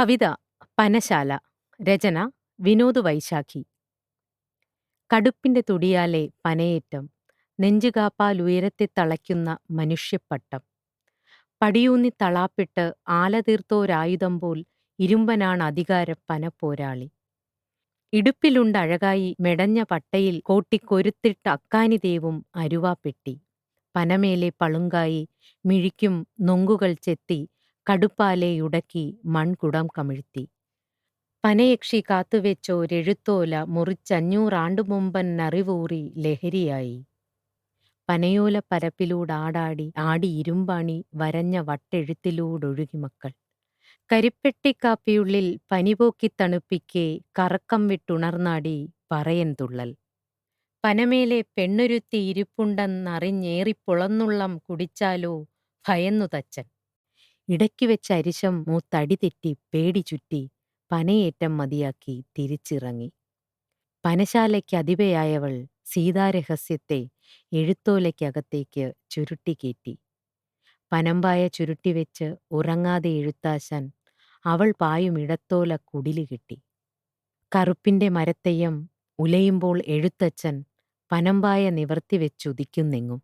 കവിത പനശാല രചന വിനോദ് വൈശാഖി. കടുപ്പിന്റെ തുടിയാലെ പനയേറ്റം നെഞ്ചുകാപ്പാലുയരത്തെ തളയ്ക്കുന്ന മനുഷ്യപ്പട്ടം. പടിയൂന്നി തളാപ്പിട്ട് ആലതീർത്തോരായുധം പോൽ ഇരുമ്പനാണ് അധികാര പനപ്പോരാളി. ഇടുപ്പിലുണ്ടഴകായി മെടഞ്ഞ പട്ടയിൽ കോട്ടിക്കൊരുത്തിട്ട് അക്കാനിദേവും അരുവാപ്പെട്ടി പനമേലെ പളുങ്കായി മിഴിക്കും നൊങ്കുകൾ ചെത്തി കടുപ്പാലെ ഉടക്കി മൺകുടം കമിഴ്ത്തി. പനയക്ഷി കാത്തുവെച്ചോരെഴുത്തോല മുറിച്ചഞ്ഞൂറാണ്ടു മുമ്പന്നറിവൂറി ലഹരിയായി. പനയോല പരപ്പിലൂടാടാടി ആടി ഇരുമ്പാണി വരഞ്ഞ വട്ടെഴുത്തിലൂടൊഴുകി മക്കൾ. കരിപ്പെട്ടിക്കാപ്പിയുള്ളിൽ പനിപോക്കി തണുപ്പിക്കെ കറക്കം വിട്ടുണർന്നാടി പറയൻ തുള്ളൽ. പനമേലെ പെണ്ണൊരുത്തി ഇരിപ്പുണ്ടെന്നറിഞ്ഞേറിപ്പുളന്നുള്ളം കുടിച്ചാലോ ഭയന്നു തച്ചൻ. ഇടയ്ക്ക് വെച്ച അരിശം മൂത്തടി തെറ്റി പേടി ചുറ്റി പനയേറ്റം മതിയാക്കി തിരിച്ചിറങ്ങി. പനശാലയ്ക്ക് അതിവയായവൾ സീതാരഹസ്യത്തെ എഴുത്തോലയ്ക്കകത്തേക്ക് ചുരുട്ടിക്കേറ്റി പനമ്പായ ചുരുട്ടിവെച്ച് ഉറങ്ങാതെ എഴുത്താശാൻ അവൾ പായും ഇടത്തോല കുടിലി കിട്ടി. കറുപ്പിന്റെ മരത്തെയ്യം ഉലയുമ്പോൾ എഴുത്തച്ഛൻ പനമ്പായ നിവർത്തി വെച്ചുദിക്കുന്നെങ്ങും.